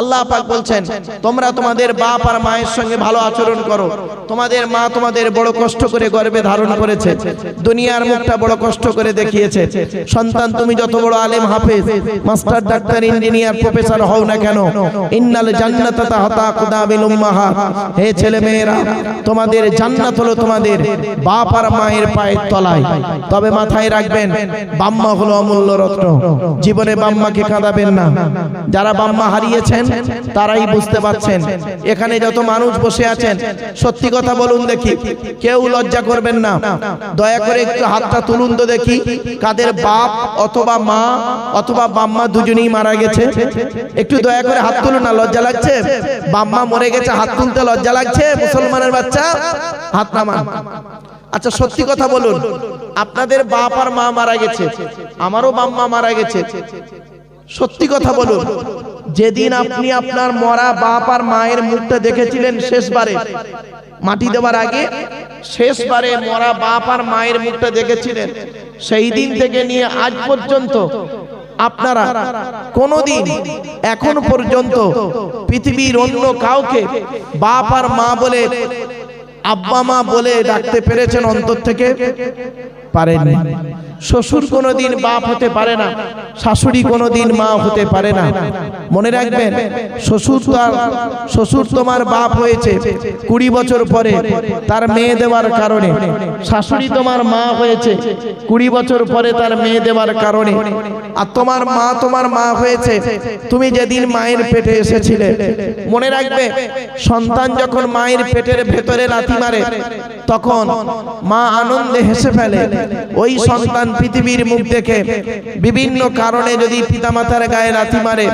আল্লাহ পাক বলছেন, তোমরা তোমাদের বাপ আর মায়ের সঙ্গে ভালো আচরণ করো। তোমাদের মা তোমাদের বড় কষ্ট করে গর্বে ধারণ করেছে। দুনিয়ার মুখটা বড় কষ্ট করে দেখিয়েছে। সন্তান তুমি যত বড় আলেম, হাফেজ, মাস্টার, ডাক্তার, ইঞ্জিনিয়ার, প্রফেসর হও না কেন? ইন্নাল জান্নাত তাহতা কুদাবিল উম্মাহাত হে ছেলে মেয়েরা, তোমাদের জান্নাত হলো তোমাদের বাপ আর মায়ের পায়ের তলায়। তবে মাথায় রাখবেন, বাম্মা হলো অমূল্য রত্ন। জীবনে বাম্মাকে কাঁদাবেন না। যারা বাম্মা হারিয়েছেন তারাই বুঝতে পারছেন। এখানে যত মানুষ বসে আছেন, সত্যি কথা বলুন দেখি, কেউ লজ্জা করবেন না। দয়া করে একটু হাতটা তুলুন তো দেখি, কাদের বাপ অথবা মা অথবা বাম্মা দুজনেই মারা গেছে। একটু দয়া করে হাত তুলুন না, লজ্জা লাগছে? বাম্মা মরে গেছে, হাত তুলতে লজ্জা লাগছে? মুসলমানের বাচ্চা, হাত নামান। আচ্ছা সত্যি কথা বলুন, আপনাদের বাপ আর মা মারা গেছে, আমারও বাম্মা মারা গেছে। সত্যি কথা বলুন। যেদিন আপনি আপনার মরা বাপ আর মায়ের মুখটা দেখেছিলেন শেষবারে মাটি দেওয়ার আগে শেষবারে মরা বাপ আর মায়ের মুখটা দেখেছিলেন। সেই দিন থেকে নিয়ে আজ পর্যন্ত আপনারা কোনোদিন এখন পর্যন্ত পৃথিবীর অন্য কাউকে বাপ আর মা বলে আব্বা মা বলে ডাকতে পেরেছেন অন্তর থেকে? পারেননি শ্বশুর কোনোদিন বাপ হতে পারে না, শাশুড়ি কোনোদিন মা হতে পারে না। মনে রাখবেন, শ্বশুর তার শ্বশুর তোমার বাপ হয়েছে কুড়ি বছর পরে, তার মেয়ে দেওয়ার কারণে। শাশুড়ি তোমার মা হয়েছে কুড়ি বছর পরে তার মেয়ে দেওয়ার কারণে। আর তোমার মা তোমার মা হয়েছে, তুমি যেদিন মায়ের পেটে এসেছিলে। মনে রাখবে, সন্তান যখন মায়ের পেটের ভেতরে লাথি মারে তখন মা আনন্দে হেসে ফেলে। ওই সন্তান পৃথিবীর মুখ দেখে বিভিন্ন কারণে যদি পিতামাতার গায়ে লাথি মারে,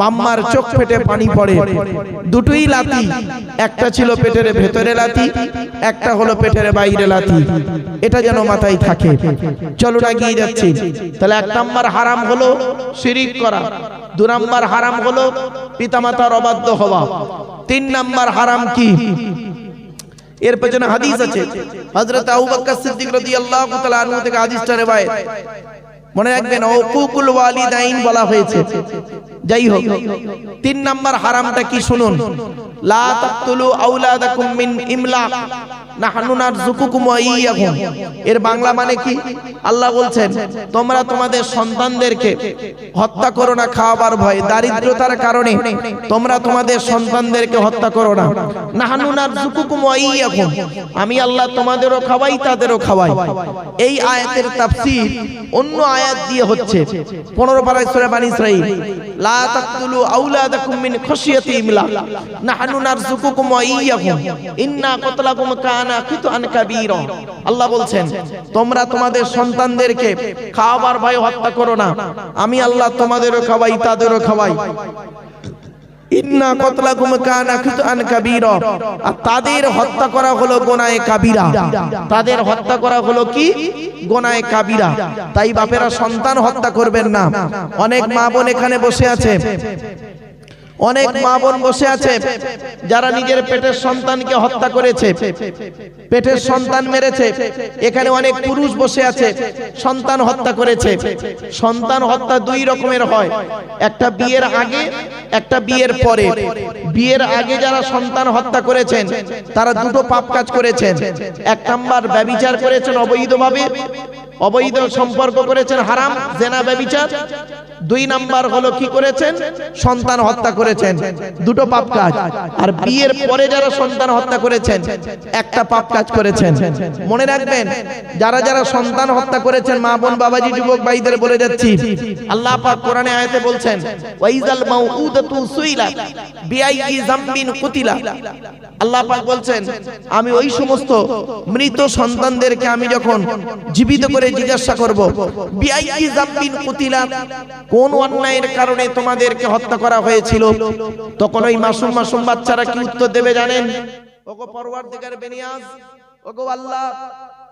মাম্মার চোখ ফেটে পানি পড়ে। দুটোই লাথি, একটা ছিল পেটের ভেতরে লাথি, একটা হলো পেটের বাইরে লাথি। এটা যেন মাথায় থাকে। চলো না গিয়ে যাচ্ছি। তাহলে এক নাম্বার হারাম হলো শিরিক করা। দু নাম্বার হারাম হলো পিতামাতার অবাধ্য হওয়া। তিন নাম্বার হারাম কি? এর পেছনে হাদিস আছে। হযরত আবু বকর সিদ্দিক রাদিয়াল্লাহু তাআলা আনহু থেকে হাদিসটা রবায়েত মনে রাখবেন ওকুকুল ওয়ালিদাইন বলা হয়েছে। যাই হোক তিন নাম্বার হারামটা কি শুনুন? লা তাকতুলু আওলাদাকুম মিন ইমলাক নাহনু নারযুকুকুম ওয়া এর বাংলা মানে কি? আল্লাহ বলছেন, তোমরা তোমাদের সন্তানদেরকে হত্যা করো না খাওয়াবার ভয়, দারিদ্রতার কারণে তোমরা তোমাদের সন্তানদেরকে হত্যা করো না। নাহনু নারযুকুকুম ওয়া ইয়্যাকুম। আমি আল্লাহ তোমাদেরও খাওয়াই, তাদেরও খাওয়াই। এই আয়াতের তাফসীর অন্য আয়াত দিয়ে হচ্ছে। 15 পারায় সূরা বানী ইসরাঈল, লা তাকতুলু মিন খাশিয়াতি ইমলাক নাহনু নারযুকুকুম ইন্না কতলাকুম কানা কাবীরা। আল্লাহ বলছেন, তোমরা তোমাদের সন্তানদেরকে খাওয়াবার ভয় হত্যা করো না। আমি আল্লাহ তোমাদেরও খাওয়াই, তাদেরও খাওয়াই। ইন্না কতলাকুম কানা খিতআন কাবীরা। আর তাদের হত্যা করা হলো গোনায়ে কাবীরা। তাদের হত্যা করা হলো কি? গোনায়ে কাবীরা। তাই বাপেরা সন্তান হত্যা করবেন না। অনেক মা বোন এখানে বসে আছে। অনেক মা বোন বসে আছে যারা নিজের পেটের সন্তানকে হত্যা করেছে পেটের সন্তান মেরেছে এখানে অনেক পুরুষ বসে আছে সন্তান হত্যা করেছে। সন্তান হত্যা দুই রকমের হয় একটা বিয়ের আগে একটা বিয়ের পরে। বিয়ের আগে যারা সন্তান হত্যা করেছেন তারা দুটো পাপ কাজ করেছেন। এক নাম্বার ব্যবিচার করেছেন অবৈধভাবে অবৈধ সম্পর্ক করেছেন হারাম জেনা ব্যবিচার। দুই নাম্বার হলো কি করেছেন? সন্তান হত্যা করেছেন। দুটো পাপ কাজ। আর বিয়ের পরে যারা সন্তান হত্যা করেছেন, একটা পাপ কাজ করেছেন। মনে রাখবেন, যারা যারা সন্তান হত্যা করেছেন, মা বোন, বাবাজি, যুবক ভাইদের বলে যাচ্ছি, আল্লাহ পাক কোরআনে আয়াতে বলছেন, ওয়াইজাল মাউউদাতু সুইলা বিআইয়ি যামবিন কুতিলা। আল্লাহ পাক বলছেন, আমি ওই সমস্ত মৃত সন্তানদেরকে আমি যখন জীবিত করে জিজ্ঞাসা করব বিআইয়ি যামবিন কুতিলা কোন অন্যায়ের কারণে তোমাদেরকে হত্যা করা হয়েছিল? তখন ওই মাসুম মাসুম বাচ্চারা কি উত্তর দেবে জানেন? ওগো বেনিয়াজ, ওগো আল্লাহ,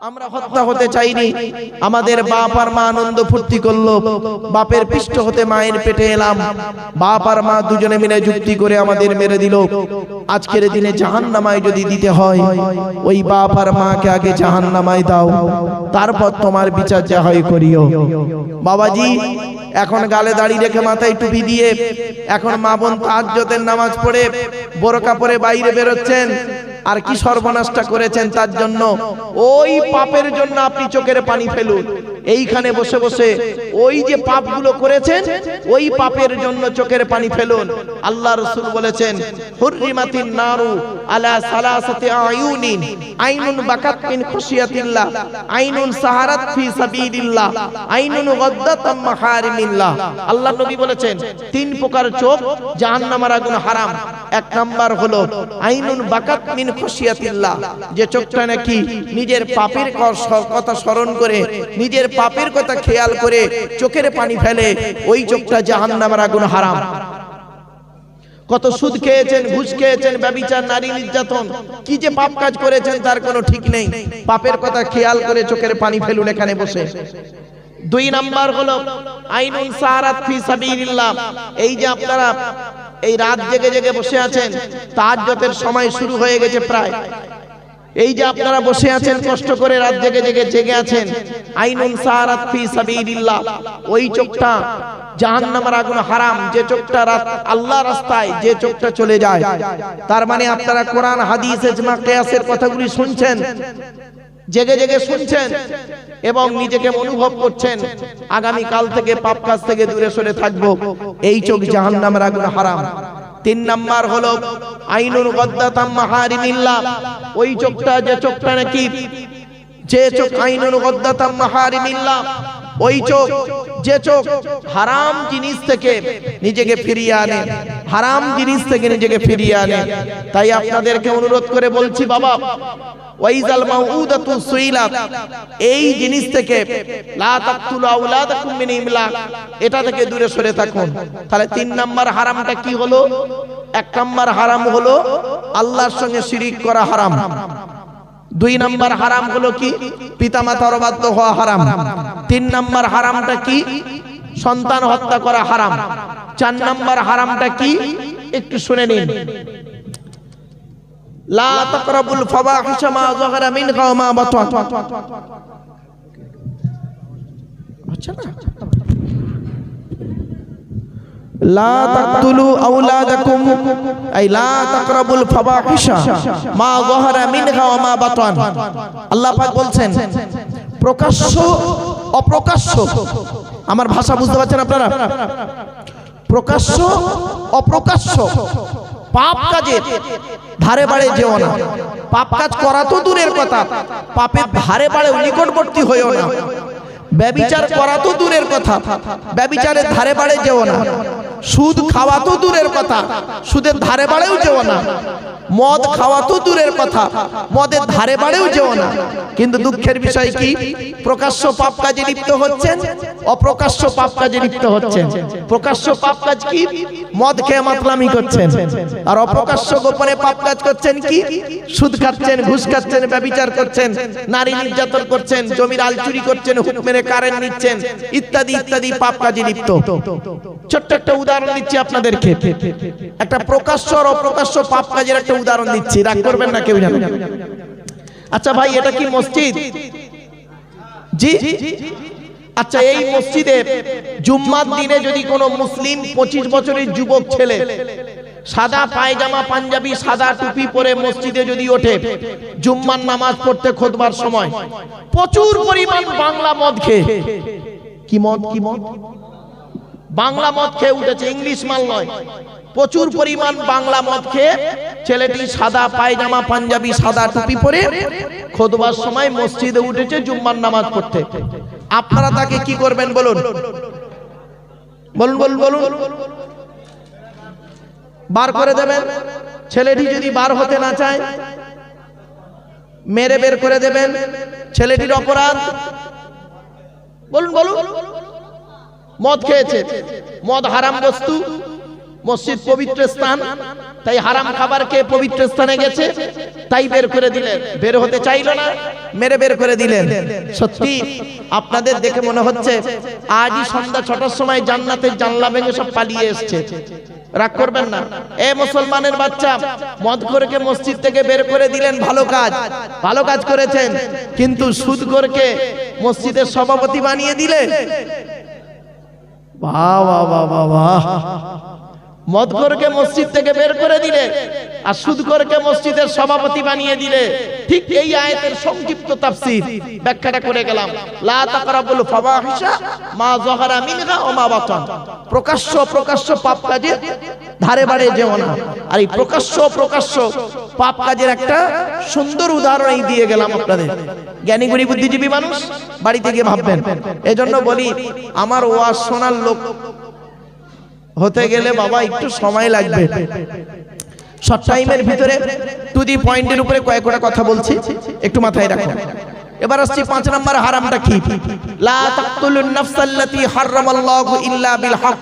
আমরা হত্যা হতে চাইনি। আমাদের বাপ আর মা আনন্দ ফুর্তি করল। বাপের পৃষ্ঠ হতে মায়ের পেটে এলাম। বাপ আর মা দুজনে মিলে যুক্তি করে আমাদের মেরে দিল। আজকের দিনে জাহান নামায় যদি দিতে হয়, ওই বাপ আর মাকে আগে জাহান নামায় দাও। তারপর তোমার বিচার যা হয় করিও। বাবাজি এখন গালে দাড়ি রেখে মাথায় টুপি দিয়ে, এখন মা বোন তাহাজ্জতের নামাজ পড়ে বোরকা কাপড়ে বাইরে বেরোচ্ছেন, আর কি সর্বনাশটা করেছেন তার জন্য? ওই পাপের জন্য আপনি চোখের পানি ফেলুন। এইখানে বসে বসে ওই যে পাপগুলো করেছেন, ওই পাপের জন্য চোখের পানি ফেলুন। আল্লাহ রসুল বলেছেন তিন প্রকার চোখ এক নাম্বার হলো আইনুন বাকাত যে চোখটা নাকি নিজের পাপের কথা স্মরণ করে, নিজের পাপের কথা খেয়াল করে চোখের পানি ফেলে, ওই চোখটা জাহান্নামের আগুন হারাম। কত সুদ খেয়েছেন, ঘুষ খেয়েছেন, ব্যবিচার, নারী নির্যাতন, কি যে পাপ কাজ করেছেন তার কোনো ঠিক নেই। পাপের কথা খেয়াল করে চোখের পানি ফেলুন এখানে বসে। দুই নাম্বার হলো সাবিলিল্লাহ। এই যে আপনারা এই রাত জেগে জেগে বসে আছেন তাহাজ্জুদের সময় শুরু হয়ে গেছে প্রায়। এই যে আপনারা বসে আছেন, কষ্ট করে রাত জেগে জেগে জেগে আছেন, আইনুন সাহারাত ফি সাবিলিল্লাহ, ওই চোখটা জাহান্নামের আগুন হারাম, যে চোখটা রাত আল্লাহ রাস্তায়, যে চোখটা চলে যায়। তার মানে আপনারা কোরআন, হাদিস, ইজমা, কিয়াসের কথাগুলি শুনছেন, জেগে জেগে শুনছেন এবং নিজেকে অনুভব করছেন আগামী কাল থেকে, পাপ কাজ থেকে দূরে সরে থাকব, এই চোখ জাহান্নামের আগুন হারাম। তিন নাম্বার হলো আইনুল গদ্দাতাম মাহারিমিল্লাহ। ওই চোখটা যে চোখটা নাকি? যে চোখ আইনুল গদ্দাতাম মাহারিমিল্লাহ। ওই চোখ, যে চোখ হারাম জিনিস থেকে নিজেকে ফিরিয়ে আনে, হারাম জিনিস থেকে নিজেকে ফিরিয়ে আনে। তাই আপনাদেরকে অনুরোধ করে বলছি, বাবা, ওয়াইজাল মাউউদাতু সুইলাত এই জিনিস থেকে লা তাকতুলু আওলাদাকুম মিন এটা থেকে দূরে সরে থাকুন। তাহলে তিন নাম্বার হারামটা কি হলো? এক নাম্বার হারাম হলো আল্লাহর সঙ্গে শিরিক করা হারাম। দুই নাম্বার হারাম হলো কি? পিতামাতার অবাধ্য হওয়া হারাম। তিন নাম্বার হারামটা কি? সন্তান হত্যা করা হারাম। চার নাম্বার হারামটা কি? একটু শুনে নিন। লা মা মা আচ্ছা না? যাহারা মিনহা ওয়া মা বাতান। আল্লাহ বলছেন, প্রকাশ্য, অপ্রকাশ্য, আমার ভাষা বুঝতে পারছেন আপনারা? প্রকাশ্য, অপ্রকাশ্য, পাপ কাজের ধারে বাড়ে যেও না। পাপ কাজ করা তো দূরের কথা পাপের ধারে বাড়ে নিকটবর্তী হয়েও না। ব্যবিচার করা তো দূরের কথা ব্যবিচারের ধারে বাড়ে যেও না। সুদ খাওয়া তো দূরের কথা, সুদের ধারে বাড়েও যেও না। মদ খাওয়া তো দূরের কথা, মদের ধারে বাড়েও যেও না। কিন্তু দুঃখের বিষয় কি? প্রকাশ্য পাপ কাজে লিপ্ত হচ্ছেন, অপ্রকাশ্য পাপ কাজে লিপ্ত হচ্ছেন। প্রকাশ্য পাপ কাজ কি? মদ খেয়ে মাতলামি করছেন। আর অপ্রকাশ্য গোপনে পাপ কাজ করছেন কি? সুদ খাচ্ছেন, ঘুষ খাচ্ছেন, ব্যবিচার করছেন, নারী নির্যাতন করছেন, জমির আল চুরি করছেন হুক মেরে কারেন্ট নিচ্ছেন, ইত্যাদি ইত্যাদি পাপ কাজে লিপ্ত। ছোট্ট একটা উদাহরণ দিচ্ছি আপনাদেরকে। একটা প্রকাশ্য আর অপ্রকাশ্য পাপ কাজের একটা উদাহরণ দিচ্ছি। রাগ করবেন না কেউ জানেন আচ্ছা ভাই, এটা কি মসজিদ? জি? আচ্ছা এই মসজিদে জুম্মার দিনে যদি কোনো মুসলিম পঁচিশ বছরের যুবক ছেলে সাদা পায়জামা, পাঞ্জাবি, সাদা টুপি পরে মসজিদে যদি ওঠে, জুম্মার নামাজ পড়তে খোদবার সময়, প্রচুর পরিমাণ বাংলা মদ খেয়ে, কি মদ? কি মদ? বাংলা মদ খেয়ে উঠেছে, ইংলিশ মাল নয়। প্রচুর পরিমাণ বাংলা মদ খেয়ে ছেলেটি সাদা পায়জামা, পাঞ্জাবি, সাদা টুপি পরে খোদবার সময় মসজিদে উঠেছে জুম্মার নামাজ পড়তে। আপনারা তাকে কি করবেন বলুন? বলুন বলুন বলুন। বার করে দেবেন। ছেলেটি যদি বার হতে না চায়, মেরে বের করে দেবেন। ছেলেটির অপরাধ। বলুন বলুন। মদ খেয়েছে। মদ হারাম বস্তু। মসজিদ পবিত্র স্থান। তাই হারাম খাবার খেয়ে পবিত্র স্থানে গেছে। তাই বের করে দিলেন। বের হতে চাইল না। মেরে বের করে দিলেন। সত্যি, আপনাদের দেখে মনে হচ্ছে আজই সন্ধ্যা ছটার সময় জান্নাতের জানলা ভেঙে সব পালিয়ে এসছে। রাগ করবেন না। এ মুসলমানের বাচ্চা, মদ করে মসজিদ থেকে বের করে দিলেন। ভালো কাজ। ভালো কাজ করেছেন। কিন্তু সুদ করে মসজিদের সভাপতি বানিয়ে দিলে वाह वाह वाह वाह वाह মদখোরকে মসজিদ থেকে বের করে দিলে আর সুদখোরকে মসজিদের সভাপতি বানিয়ে দিলে। ঠিক এই আয়াতের সংক্ষিপ্ত তাফসীর ব্যাখ্যাটা করে গেলাম। লা তাকরাবুল ফাওয়াহিশা মা যাহারা মিনহা ওয়া মা বাতান। প্রকাশ্য প্রকাশ্য পাপ কাজে ধারে বাড়ে যেও না। আর এই প্রকাশ্য প্রকাশ্য পাপ কাজের একটা সুন্দর উদাহরণ এই দিয়ে গেলাম আপনাদের। জ্ঞানী গুণী বুদ্ধিজীবী মানুষ বাড়িতে গিয়ে ভাববেন, এজন্য বলি, আমার ওয়াজ শোনার লোক হতে গেলে বাবা একটু সময় লাগবে। শর্ট টাইমের ভিতরে টু দি পয়েন্টের উপরে কয়েকটা কথা বলছি। একটু মাথায় রাখো। এবার আসছি পাঁচ নম্বর হারামটা কি? লা তাকতুলুন নাফসাল্লাতী হারামাল্লাহু ইল্লা বিল হক।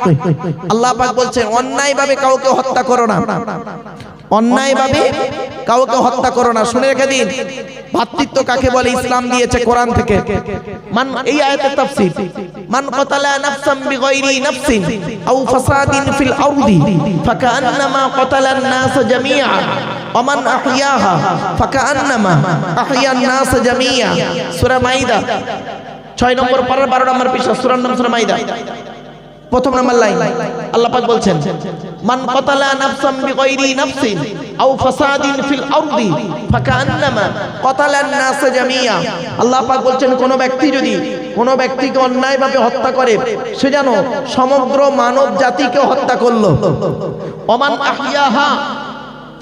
আল্লাহ পাক বলছেন অন্যায়ভাবে কাউকে হত্যা করো না। অন্যায়ভাবে কাউকে হত্যা করো না। শুনে রেখে দিন। ভাতৃত্ব কাকে বলে? ইসলাম দিয়েছে কোরআন থেকে। মান এই আয়াতের তাফসীর। মান কতালা নাফসাম বিগাইরি নাফসিন আও ফাসাদিন ফিল আরদি ফাকান্নামা কতালান নাস জামিআ। ওমান আহইয়াহা ফাকান্নামা আহইয়ান নাস জামিআ। সূরা মাইদা। 6 নম্বর পারার 12 নম্বর পৃষ্ঠা। সূরার নাম সূরা মাইদা। প্রথম নাম্বার লাইন। আল্লাহ পাক বলছেন, মান কতালা নাফসাম বিগাইরি নাফসিন আও ফাসাদিন ফিল আরদি ফাকান্নামা কতালান নাস জামিয়া। আল্লাহ পাক বলছেন, কোন ব্যক্তি যদি কোন ব্যক্তিকে অন্যায়ভাবে হত্যা করে, সে যেন সমগ্র মানব জাতিকে হত্যা করল। ওমান আহিয়াহা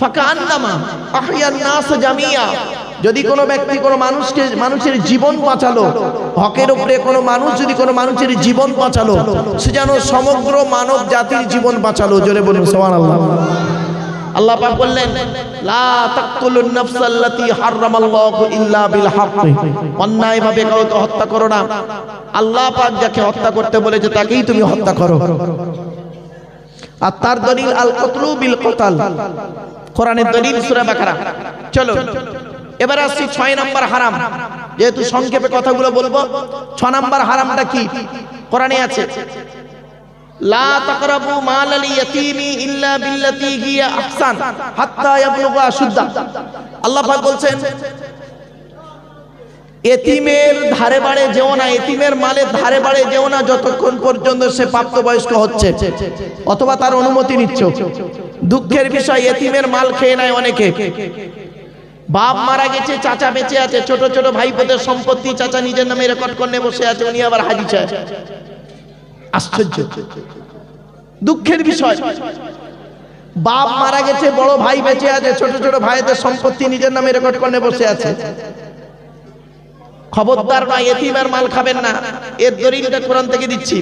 ফাকান্নামা আহিয়ান নাস জামিয়া। যদি কোনো ব্যক্তি কোনো মানুষকে মানুষের জীবন বাঁচালো, হকের উপরে কোনো মানুষ যদি কোনো মানুষের জীবন বাঁচালো, সে যেন সমগ্র মানব জাতির জীবন বাঁচালো, জোরে বলুন, সুবহানাল্লাহ। আল্লাহ বিল অন্যায়ভাবে হত্যা করো না। যাকে হত্যা করতে তাকেই তুমি হত্যা করো। আর তার দলিল আল কতলু। বিল দলিল চলো। এবার আসছি ছয় নম্বর হারাম। যেহেতু সংক্ষেপে কথাগুলো বলব, ছ নম্বর হারামটা কি? কোরআনে আছে, লা মাল বলছেন, এতিমের ধারে বাড়ে যেও না, এতিমের মালের ধারে বাড়ে যেও না যতক্ষণ পর্যন্ত সে প্রাপ্তবয়স্ক হচ্ছে, অথবা তার অনুমতি নিচ্ছ। দুঃখের বিষয়, এতিমের মাল খেয়ে নেয় অনেকে। বাপ মারা গেছে, চাচা বেঁচে আছে, ছোট ছোট ভাই ভাইপোদের সম্পত্তি চাচা নিজের নামে রেকর্ড করে বসে আছে, উনি আবার হাজি আশ্চর্য। দুঃখের বিষয়। বাপ মারা গেছে, বড় ভাই বেঁচে আছে, ছোট ছোট ভাইদের সম্পত্তি নিজের নামে রেকর্ড করে বসে আছে। খবরদার না এতিমের মাল খাবেন না। এর দলিলটা কোরআন থেকে দিচ্ছি।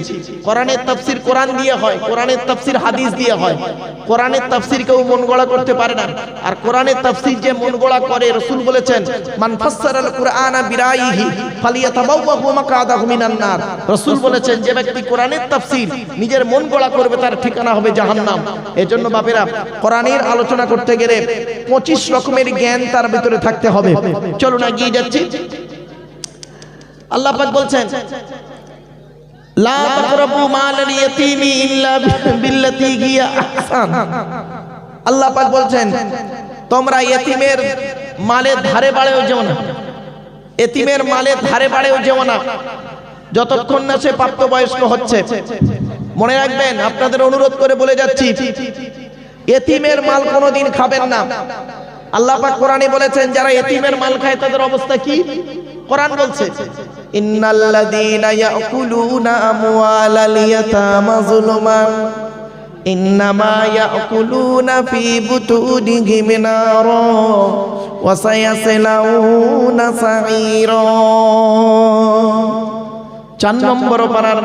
কোরআনের তাফসির কোরআন দিয়ে হয়, কোরআনের তাফসির হাদিস দিয়ে হয়। কোরআনের তাফসির কেউ মন গড়া করতে পারে না। আর কোরআনের তাফসির যে মন গড়া করে, রসুল বলেছেন, মান ফাসসারাল কুরআনা বিরাইহি ফালিয়াতাবাওয়াহু মাকাদাহু মিনান নার। রাসূল বলেছেন, যে ব্যক্তি কোরআনের তাফসির নিজের মন গড়া করবে, তার ঠিকানা হবে জাহান্নাম। এজন্য বাপেরা, কোরআনের আলোচনা করতে গেলে 25 রকমের জ্ঞান তার ভিতরে থাকতে হবে। চলুন এগিয়ে যাচ্ছি। আল্লাহ পাক বলছেন, লা তাকরাবু মালাল ইয়াতীমি ইল্লা বিল্লাতি হিয়া আহসান। আল্লাহ পাক বলছেন, তোমরা ইয়েতিমের মালের ধারে বাড়েও যেও না। এতিমের মালের ধারে বাড়েও যেও না। যতক্ষণ না সে প্রাপ্তবয়স্ক হচ্ছে। মনে রাখবেন, আপনাদের অনুরোধ করে বলে যাচ্ছি এতিমের মাল কোনোদিন খাবেন না। আল্লাহ পাক কোরআনে বলেছেন, যারা এতিমের মাল খায়, তাদের অবস্থা কি? কোরআন বলছে, ইন্নাল্লাযীনা ইয়াকুলুনা আমওয়ালাল ইয়াতামা যুলমান, ইন্নামা ইয়াকুলুনা ফি বুতুনিহিম নারা ওয়া সায়াসলাউনা সাঈরা চার নম্বর পারার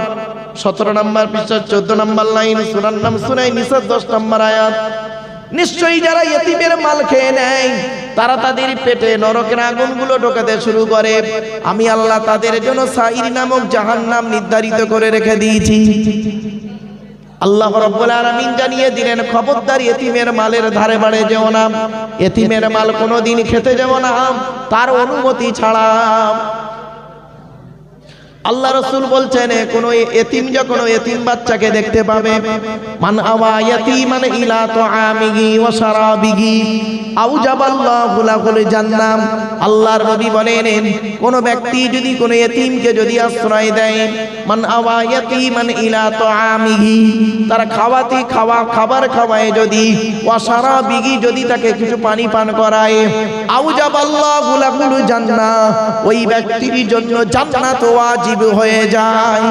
সতেরো নম্বর পৃষ্ঠা চোদ্দ নম্বর লাইন, সুরার নাম সুনাই নিসার দশ নম্বর আয়াত। নিশ্চয়ই যারা ইয়েতিমের মাল খেয়ে নেয়, তারা তাদের পেটে নরকের আগুনগুলো ঢোকাতে শুরু করে। আমি আল্লাহ তাদের জন্য সাইর নামক জাহান্নাম নির্ধারিত করে রেখে দিয়েছি। আল্লাহ জানিয়ে দিলেন, খবরদার মালের ধারে বাড়ে না। মাল খেতে না, তার অনুমতি ছাড়া। আল্লাহ রসুল বলছেন কোন এতিম যখন এতিম বাচ্চাকে দেখতে পাবে, মান আওয়া ইলা ওয়া শারাবিহি আল্লাহর নবী বলেন, কোন ব্যক্তি যদি কোন এতিমকে যদি আশ্রয় দেয়, মান মান ইলা তার খাওয়াতি খাওয়া, খাবার খাওয়ায় যদি ওয়াসারা বিগি যদি তাকে কিছু পানি পান করায় আউজাবাল্লাহু লাহুল জান্নাহ। ওই ব্যক্তির জন্য জান্নাত ওয়াজিব। হয়ে যায়।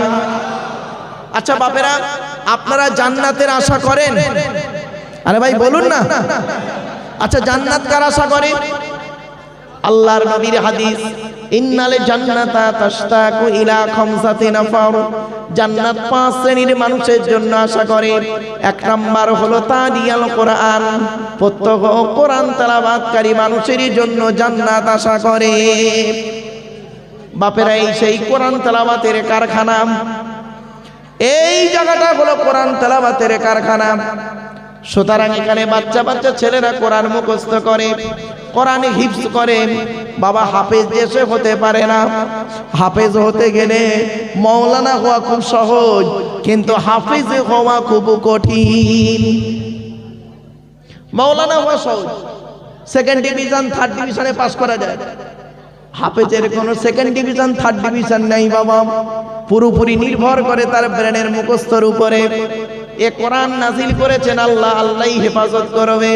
আচ্ছা বাপেরা, আপনারা জান্নাতের আশা করেন? আরে ভাই, বলুন না। আচ্ছা জান্নাত কার আশা করে? আল্লাহর নবীর হাদিস, ইন্নালে জান্নাতা তাশতাকু ইলা খামসাতি নাফার। জান্নাত পাঁচ শ্রেণির মানুষের জন্য আশা করে। এক নাম্বার হলো তাদিয়াল কোরআন। প্রত্যহ কোরআন তেলাওয়াতকারী মানুষের জন্য জান্নাত আশা করে। বাপেরা এই সেই কোরআন তালাবাতের কারখানা। এই জায়গাটা হলো কোরআন তালাবাতের কারখানা। সুতরাং এখানে বাচ্চা বাচ্চা ছেলেরা কোরআন মুখস্থ করে কোরআন হিফজ করে। বাবা হাফেজ দেশে হতে পারে না। হাফেজ হতে গেলে মৌলানা হওয়া খুব সহজ কিন্তু হাফেজ হওয়া খুব কঠিন। মৌলানা হওয়া সহজ। সেকেন্ড ডিভিশন থার্ড ডিভিশনে পাস করা যায়। হাফেজের কোনো সেকেন্ড ডিভিশন থার্ড ডিভিশন নাই বাবা। পুরোপুরি নির্ভর করে তার ব্রেনের মুখস্থর উপরে। এ কোরআন নাজিল করেছেন আল্লাহ, আল্লাহই হেফাজত করবে।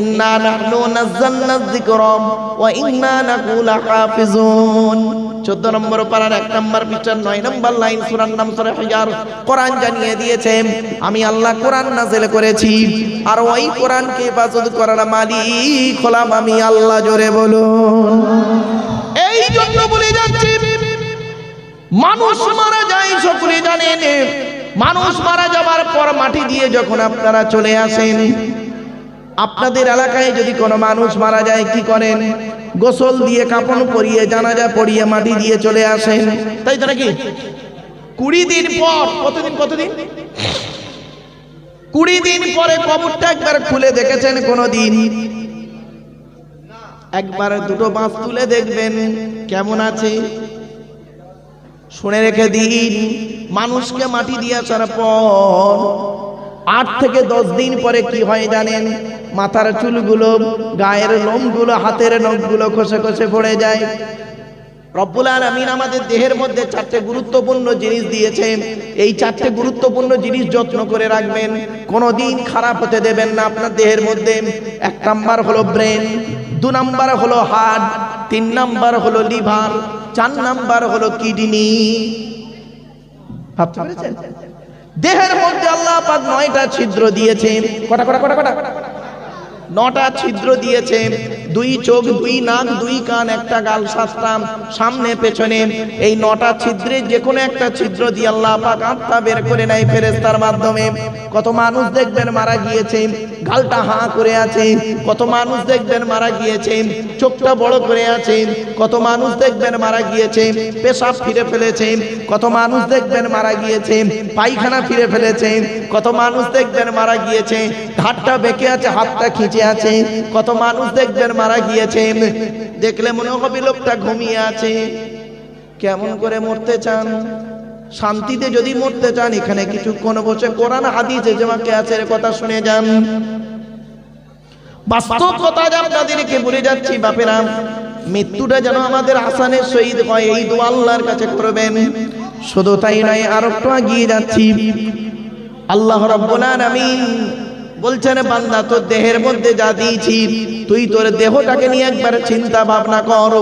ইন্না নাহনু নাযালনা যিকরা ওয়া ইন্না লাহু লাহাফিজুন। 14 নম্বর পারার 1 নম্বর পৃষ্ঠার 9 নম্বর লাইন সূরার নাম সূরা হিজার কোরআন জানিয়ে দিয়েছে, আমি আল্লাহ কোরআন নাজিল করেছি। আর ওই কোরআনকে হেফাজত করার মালিক হলাম আমি, আল্লাহ জোরে বলুন। এই জন্য বলে যাচ্ছি, মানুষ মারা যায় সকলে জানেন। মানুষ মারা যাবার পর মাটি দিয়ে যখন আপনারা চলে আসেন, আপনাদের এলাকায় যদি কোনো মানুষ মারা যায়, কি করেন? গোসল দিয়ে, কাপড় পরিয়ে, জানাজা পরিয়ে মাটি দিয়ে চলে আসেন। তাই তো নাকি? কুড়ি দিন পর, কতদিন কতদিন? কুড়ি দিন পরে কবরটা একবার খুলে দেখেছেন কোনো দিন একবার দুটো বাঁশ তুলে দেখবেন। কেমন আছে? শুনে রেখে দিন, মানুষকে মাটি দিয়ে আসার পর আট থেকে দশ দিন পরে কি হয় জানেন? মাথার চুলগুলো, গায়ের লোমগুলো, হাতের নখগুলো খসে খসে পড়ে যায়। রব্বুল আলামিন আমাদের দেহের মধ্যে চারটে গুরুত্বপূর্ণ জিনিস দিয়েছেন। এই চারটে গুরুত্বপূর্ণ জিনিস যত্ন করে রাখবেন। কোনো দিন খারাপ হতে দেবেন না আপনার দেহের মধ্যে। এক নাম্বার হলো ব্রেন। দু নাম্বার হলো হার্ট তিন নাম্বার হলো লিভার, চার নাম্বার হলো কিডনি। দেহের মধ্যে আল্লাহ পাক নয়টা ছিদ্র দিয়েছেন। কটা কটা কটা কটা? নটা ছিদ্র দিয়েছে দুই চোখ, দুই নাক, দুই কান, একটা গাল, সাতটা সামনে, পেছনে। এই নটা ছিদ্রে যে কোনো একটা ছিদ্র দিয়ে আল্লাহ পাক আত্মা বের করে নেয় ফেরেস্তার মাধ্যমে। কত মানুষ দেখবেন মারা গিয়েছে, গালটা হাঁ করে আছে। কত মানুষ দেখবেন মারা গিয়েছে, চোখটা বড় করে আছে। কত মানুষ দেখবেন মারা গিয়েছে, পেশাব ফিরে ফেলেছে। কত মানুষ দেখবেন মারা গিয়েছে, পায়খানা ফিরে ফেলেছে। কত মানুষ দেখবেন মারা গিয়েছে, ঘাটটা বেঁকে আছে, হাতটা খিঁচে আছে। কত মানুষ দেখবেন মারা গিয়েছে। দেখলে মনে হবে লোকটা ঘুমিয়ে আছে। কেমন করে মরতে চান? শান্তিতে যদি মরতে চান, এখানে কিছুক্ষণ বসে কোরআন, হাদিসে জমাকে আছে কথা শুনে যান। বাস্তব কথা আপনাদেরকে বলে যাচ্ছি মৃত্যুটা যেন আমাদের আসানের শহীদ হয়, এই দোয়া আল্লাহর কাছে করবেন। শুধু তাই নয়, আর একটু এগিয়ে যাচ্ছি। আল্লাহ রব্বুল আলামিন বলছেন, বান্দা, তোর দেহের মধ্যে যা দিয়েছি, তুই তোর দেহটাকে নিয়ে একবার চিন্তা ভাবনা কর।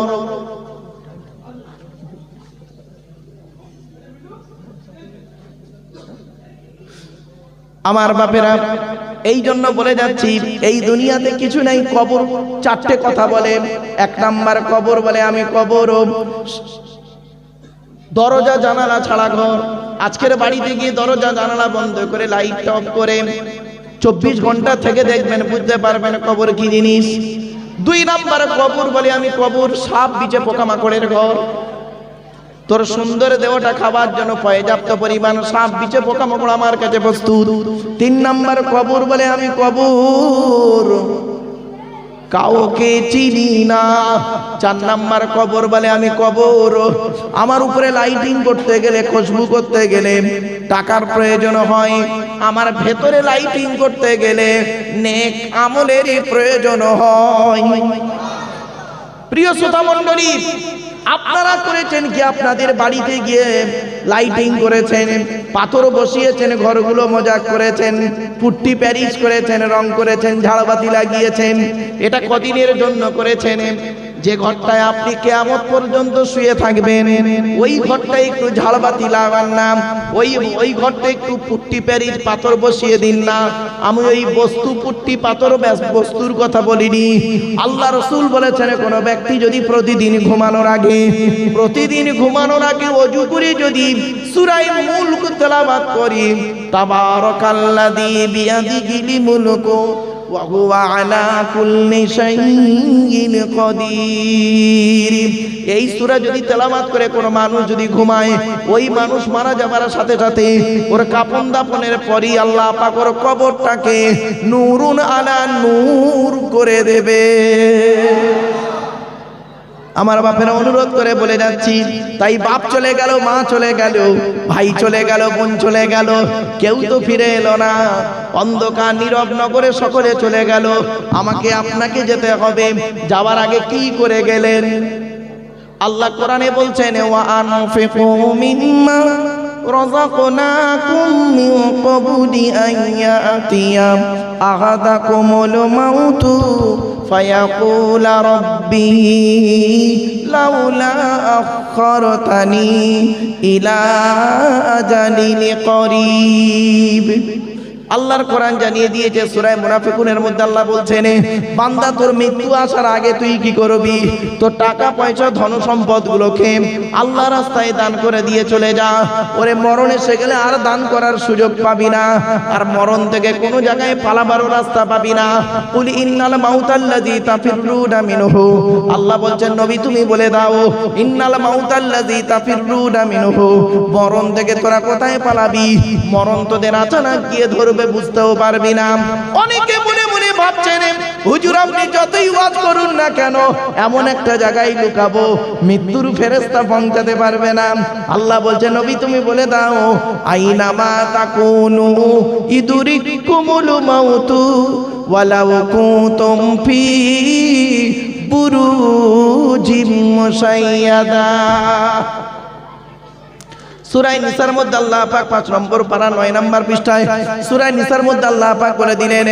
আমার বাপেরা, এই জন্য বলে যাচ্ছি, এই দুনিয়াতে কিছু নাই, কবর, চারটে কথা বলে। এক নাম্বার কবর বলে, আমি কবর দরজা, জানালা ছাড়া ঘর। আজকের বাড়িতে গিয়ে দরজা, জানালা বন্ধ করে লাইট অফ করে চব্বিশ ঘণ্টা থেকে দেখবেন, বুঝতে পারবেন কবর কি জিনিস। দুই নাম্বার কবর বলে আমি কবর সাপ বিচে পোকামাকড়ের ঘর। তোর সুন্দর দেহটা খাবার জন্য পর্যাপ্ত পরিমাণ সাপ বিচে পোকামাকড় আমার কাছে প্রস্তুত। তিন নাম্বার কবর বলে আমি কবর। কাউকে চিনি না। চার নাম্বার কবর বলে, আমি কবর। আমার উপরে লাইটিং করতে গেলে, খুশবু করতে গেলে টাকার প্রয়োজন হয়। আমার ভেতরে লাইটিং করতে গেলে নেক আমলেরই প্রয়োজন হয়। প্রিয় শ্রোতা মণ্ডলী আপনারা করেছেন কি আপনাদের বাড়িতে গিয়ে লাইটিং করেছেন, পাথর বসিয়েছেন, ঘরগুলো মজা করেছেন, পুট্টি প্যারিস করেছেন, রং করেছেন, ঝাড়বাতি লাগিয়েছেন। এটা কদিনের জন্য করেছেন। যে ঘরটায় আপনি কেয়ামত পর্যন্ত শুয়ে থাকবেন, ওই ঘরটায় একটু ঝাড়বাতি লাগান না, ওই ওই ঘরটা একটু পুট্টি প্যারিস পাথর বসিয়ে দিন না। আমি ওই বস্তু, পুট্টি পাথর বস্তুর কথা বলিনি। আল্লাহ রসুল বলেছেন, কোনো ব্যক্তি যদি প্রতিদিন ঘুমানোর আগে, প্রতিদিন ঘুমানোর আগে অজু করে যদি সুরাই মুলক তেলাবাত করি, তাবারাকাল্লাযী বিয়াদিহিল মুলকু এই সুরা যদি তেলাওয়াত করে কোনো মানুষ যদি ঘুমায়, ওই মানুষ মারা যাবার সাথে সাথে ওর কাপন দাপনের পরই আল্লাহ পাক ওর কবরটাকে নুরুন আনা নূর করে দেবে। আমার বাপের অনুরোধ করে বলে যাচ্ছি। তাই বাপ চলে গেল, মা চলে গেল, ভাই চলে গেল, বোন চলে গেল, কেউ তো ফিরে এলো না। অন্ধকার, নীরব নগরে সকলে চলে গেল। আমাকে আপনাকে যেতে হবে। যাওয়ার আগে কি করে গেলেন? আল্লাহ কোরআনে বলছেন, ওয়া আনফিকু মিম্মা رزقناكم من قبل أن يأتي أحدكم الموت فيقول ربي لولا أخرتني إلى أجل قريب. আল্লাহর কোরআন জানিয়ে দিয়েছে, সূরায় মুনাফিকুনের মধ্যে আল্লাহ বলছেন বান্দা, তোর মৃত্যু আসার আগে তুই কি করবি? তোর টাকা, পয়সা, ধন সম্পদ গুলোকে আল্লাহ রাস্তায় দান করে দিয়ে চলে যা। ওরে মরণ এসে গেলে আর দান করার সুযোগ পাবি না। আর মরণ থেকে কোনো জায়গায় পালাবারও রাস্তা পাবি না। কুল ইন্নাল মাউতাল্লাযী তাফিরুনা মিনহু। আল্লাহ বলছেন, নবী, তুমি বলে দাও, ইন্নাল মাউতাল্লাযী তাফিরুনা মিনহু। মরণ থেকে তোরা কোথায় পালাবি? মরণ তোদের আচানক গিয়ে ধরবে। বুঝতেও পারবি না। অনেকে মনে মনে ভাবছেন, হুজুর, আপনি যতই ওয়াজ করুন না কেন, এমন একটা জায়গায় লুকাবো, মৃত্যুর ফেরেস্তা পৌঁছাতে পারবে না। আল্লাহ বলছে নবী, তুমি বলে দাও আইনামা তাকুনু ইদুরিকুমুল মাউতু ওয়ালাউ কুনতুম ফি বুরুজিম মুশাইয়াদা। সুরাই নিসার মধ্যে আল্লাহ পাক পাঁচ নম্বর পারা নয় নম্বর পৃষ্ঠায় সুরাই নিসার মধ্যে আল্লাহ পাক বলে দিলেন,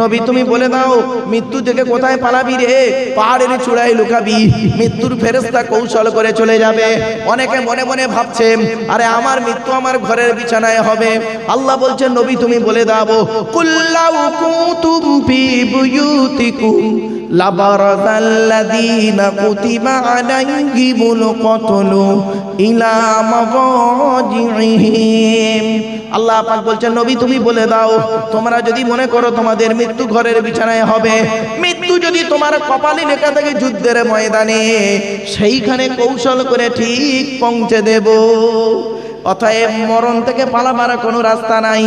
নবী তুমি বলে দাও, মৃত্যু থেকে কোথায় পালাবি রে? পাহাড়ের চূড়ায় লুকাবি, মৃত্যুর ফেরেস্তা কৌশল করে চলে যাবে। অনেকে মনে মনে ভাবছে, আরে আমার মৃত্যু আমার ঘরের বিছানায় হবে। আল্লাহ বলছেন, নবী তুমি বলে দাও, কুল্লাউ কুতুম ফি বুয়ুতিকুম لبرز الذين كتب عليهم القتل إلى مضاجعهم আল্লাহ পাক বলছেন নবী তুমি বলে দাও তোমরা যদি মনে করো তোমাদের মৃত্যু ঘরের বিছানায় হবে মৃত্যু যদি তোমার কপালে লেখা থাকে যুদ্ধের ময়দানে সেইখানে কৌশল করে ঠিক পৌঁছে দেব অতএব মরণ থেকে পালাবার কোনো রাস্তা নাই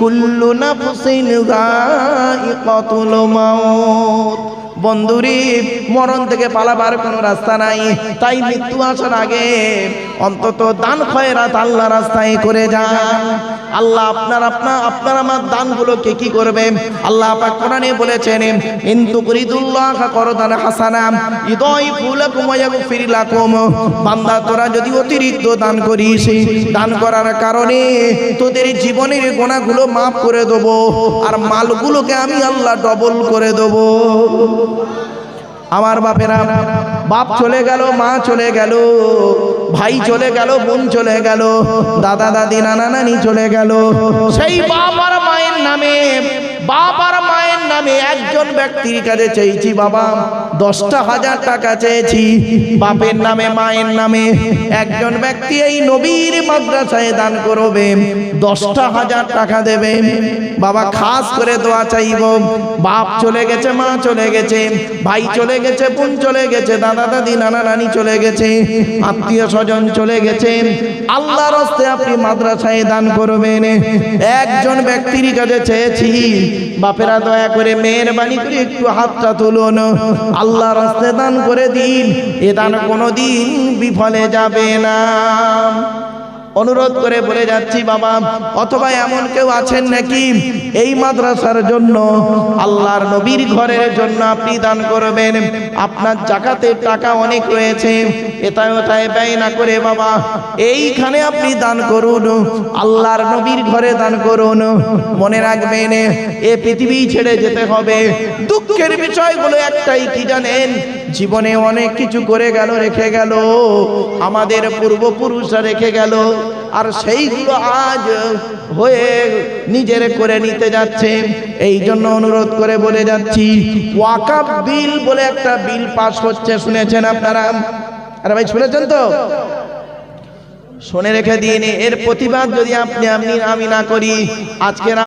কুল্লু নাফসিন যায়িকাতুল মাউত বন্ধুরে, মরণ থেকে পালাবার কোনো রাস্তা নাই। তাই মৃত্যু আসার আগে অন্তত দান খয়রাত আল্লাহ রাস্তায় করে যান। আল্লাহ আপনার আপনার আপনার আমার দানগুলোকে কি করবে? আল্লাহ পাক কোরআনে বলেছেন ইন্তু কুরিদুল্লাহ করদান হাসানা, ইদয় ফুলাকুম ওয়াগফির লাকুম। বান্দা, তোরা যদি অতিরিক্ত দান করিস, দান করার কারণে তোদের জীবনের গোনাগুলো মাফ করে দেবো, আর মালগুলোকে আমি আল্লাহ ডবল করে দেবো। আমার বাপেরা, বাপ চলে গেল, মা চলে গেল, ভাই চলে গেল, বোন চলে গেল, দাদা, দাদি, নানা, নানি চলে গেল। সেই বাপ আর মায়ের নামে, বাপ আর মায়ের নামে একজন ব্যক্তির কাছে চেয়েছি, বাবা দশটা হাজার টাকা চেয়েছি। বাপের নামে, মায়ের নামে। একজন ব্যক্তি এই নবীর মাদ্রাসায় দান করবে। দশটা হাজার টাকা দেবে। বাবা, খাস করে দোয়া চাইব। বাপ চলে গেছে, মা চলে গেছে। ভাই চলে গেছে, বোন চলে গেছে, দাদা, দাদি, নানা, নানি চলে গেছে। আত্মীয় স্বজন চলে গেছে। আল্লাহর হস্তে আপনি মাদ্রাসায় দান করবেন। একজন ব্যক্তির কাছে চেয়েছি বাপেরা দয়া করে মেহরবানি করে একটু হাতটা তুলুন। আল্লাহ রাস্তে দান করে দিন, এ দান কোনোদিন বিফলে যাবে না। অনুরোধ করে বলে যাচ্ছি, বাবা, অথবা এমন কেউ আছেন নাকি? এই মাদ্রাসার জন্য আল্লাহর নবীর ঘরের জন্য আপনি দান করবেন। আপনার জাকাতের টাকা অনেক রয়েছে, এটায় ওটায় ব্যয় না করে, বাবা, এইখানে আপনি দান করুন, আল্লাহর নবীর ঘরে দান করুন। মনে রাখবেন, এ পৃথিবী ছেড়ে যেতে হবে। দুঃখের বিষয়গুলো একটাই, কি জানেন? জীবনে অনেক কিছু করে গেল, রেখে গেল, আমাদের পূর্বপুরুষরা রেখে গেল, আর সেইগুলো আজ হয়ে নিজের করে নিতে যাচ্ছে। এই জন্য অনুরোধ করে বলে যাচ্ছি ওয়াকাপ বিল বলে একটা বিল পাস হচ্ছে, শুনেছেন আপনারা? আরে ভাই, শুনেছেন তো? শুনে রেখে দিন, এর প্রতিবাদ যদি আপনি আপনি আমি না করি আজকের